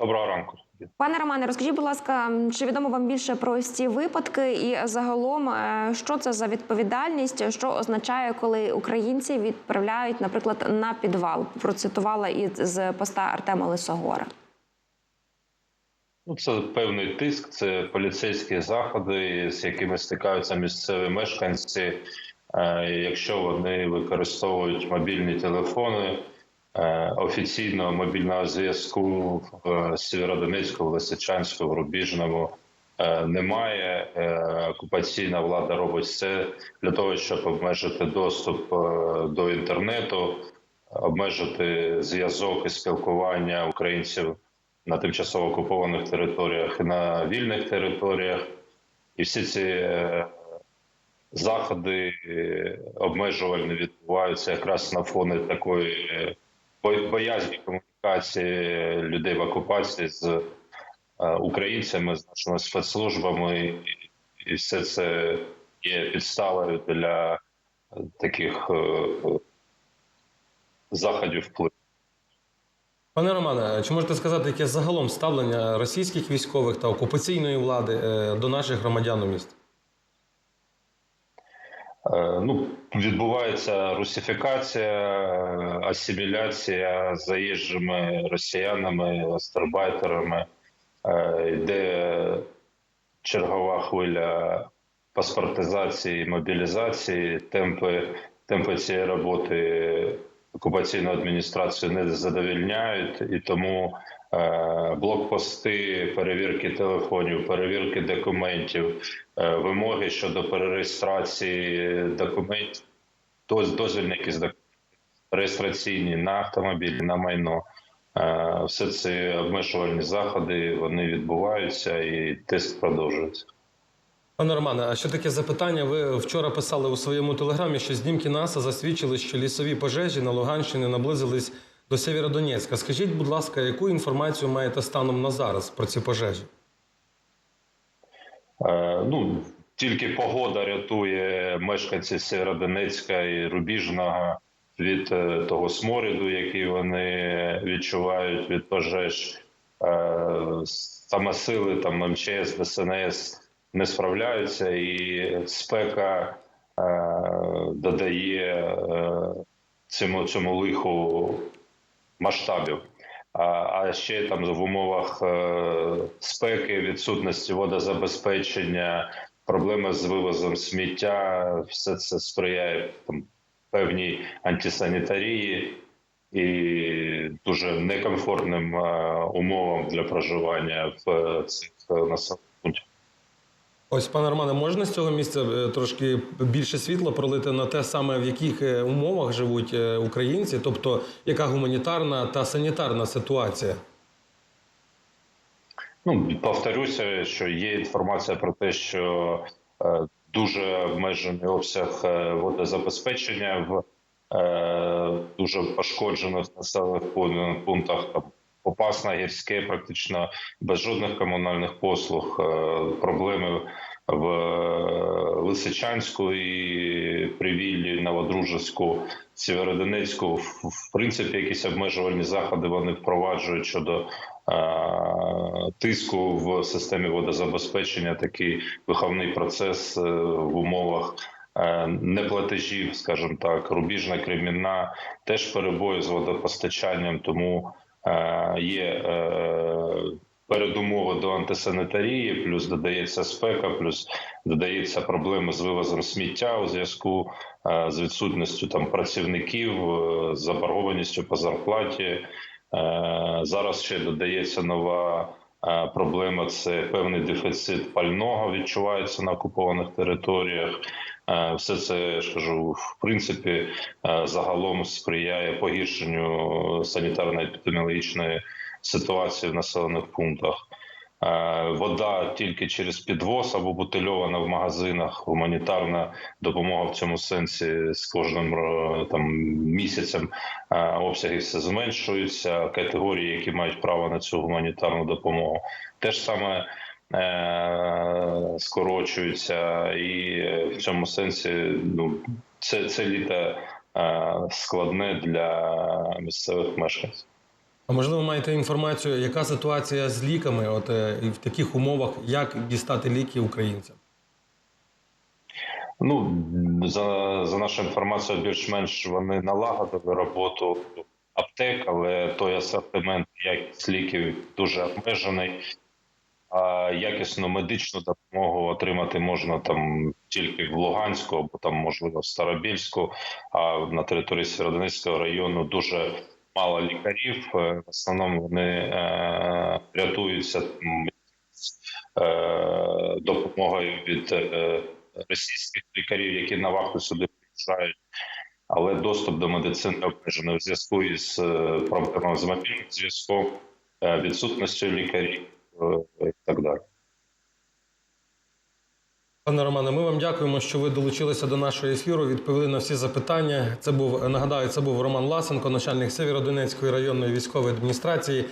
Доброго ранку. Пане Романе, розкажіть, будь ласка, чи відомо вам більше про ось ці випадки, і загалом, е, що це за відповідальність, що означає, коли українці відправляють, наприклад, на підвал? Процитувала із поста Артема Лисогора. Ну, це певний тиск, це поліцейські заходи, з якими стикаються місцеві мешканці. Е, Якщо вони використовують мобільні телефони офіційного мобільного зв'язку в Сєвєродонецьку, в Лисичанську, в Рубіжному е, немає. Е, Окупаційна влада робить все для того, щоб обмежити доступ е, до інтернету, обмежити зв'язок і спілкування українців на тимчасово окупованих територіях на вільних територіях. І всі ці е, заходи е, обмежувальні відбуваються якраз на фоні такої е, боязні комунікації людей в окупації з е, українцями, з нашими спецслужбами, І- все це є підставою для таких е, заходів впливу. Пане Романе, чи можете сказати, яке загалом ставлення російських військових та окупаційної влади е, до наших громадян у місті? Е, Ну, відбувається русифікація, асиміляція заїжджими росіянами, гастарбайтерами. Е, Йде чергова хвиля паспортизації, мобілізації. Темпи, темпи цієї роботи окупаційну адміністрацію не задовільняють, і тому блокпости, перевірки телефонів, перевірки документів, е, вимоги щодо перереєстрації документів, доз- дозвільні якісь реєстраційні на автомобілі, на майно. Е, Все ці обмежувальні заходи вони відбуваються і тиск продовжується. Пане Романе, а ще таке запитання. Ви вчора писали у своєму телеграмі, що знімки НАСА засвідчили, що лісові пожежі на Луганщині наблизились до Сєвєродонецька. Скажіть, будь ласка, яку інформацію маєте станом на зараз про ці пожежі? Е, Ну тільки погода рятує мешканців Сєвєродонецька і Рубіжного від е, того сморіду, який вони відчувають від пожеж. Е, Саме сили там МЧС, ДСНС не справляються, і спека е, додає е, цьому цьому лиху масштабів. А, ще там в умовах е, спеки, відсутності водозабезпечення, проблеми з вивозом сміття, все це сприяє там певній антисанітарії і дуже некомфортним е, умовам для проживання в е, цих населених пунктах. Ось, пане Романе, можна з цього місця е, трошки більше світла пролити на те саме, в яких е, умовах живуть е, українці, тобто яка гуманітарна та санітарна ситуація? Ну повторюся, що є інформація про те, що дуже обмежений обсяг водозабезпечення в дуже пошкоджених населених пун- пунктах. Там Попасна, гірське, практично без жодних комунальних послуг, е, проблеми в е, Лисичанську і Привіллі, Новодружицьку, Сєвєродонецьку. В, принципі, якісь обмежувальні заходи вони впроваджують щодо е, тиску в системі водозабезпечення. Такий виховний процес в умовах. Неплатежів, скажімо так, рубіжна кремінна, теж перебої з водопостачанням, тому є е, передумови до антисанітарії, плюс додається спека, плюс додається проблеми з вивозом сміття у зв'язку е, з відсутністю там працівників, е, заборгованістю по зарплаті. Е, Зараз ще додається нова е, проблема: це певний дефіцит пального відчувається на окупованих територіях. Е, Все це я ж кажу, в принципі, е, загалом сприяє погіршенню санітарно-епідеміологічної ситуації в населених пунктах. Е, Вода тільки через підвоз або бутильована в магазинах. Гуманітарна допомога в цьому сенсі з кожним там місяцем обсяги все зменшуються. Категорії, які мають право на цю гуманітарну допомогу, теж саме скорочуються, і в цьому сенсі ну це, це літо е, складне для місцевих мешканців. А можливо, маєте інформацію, яка ситуація з ліками? От е, і в таких умовах, як дістати ліки українцям? Ну за, за нашою інформацією, більш-менш вони налагодили роботу аптек, але той асортимент якість ліків дуже обмежений. А якісну медичну допомогу отримати можна там тільки в Луганську або там, можливо, в Старобільську. А на території Сєвєродонецького району дуже мало лікарів. Е, В основному вони е, рятуються е, допомогою від е, російських лікарів, які на вахту сюди приїжджають. Але доступ до медицини обмежений в зв'язку із е, проблемами з мобільним зв'язком, е, відсутністю лікарів і так далі. Пане Романе, ми вам дякуємо, що ви долучилися до нашого ефіру. Відповіли на всі запитання. Це був нагадаю, це був Роман Ласенко, начальник Северодонецької районної військової адміністрації.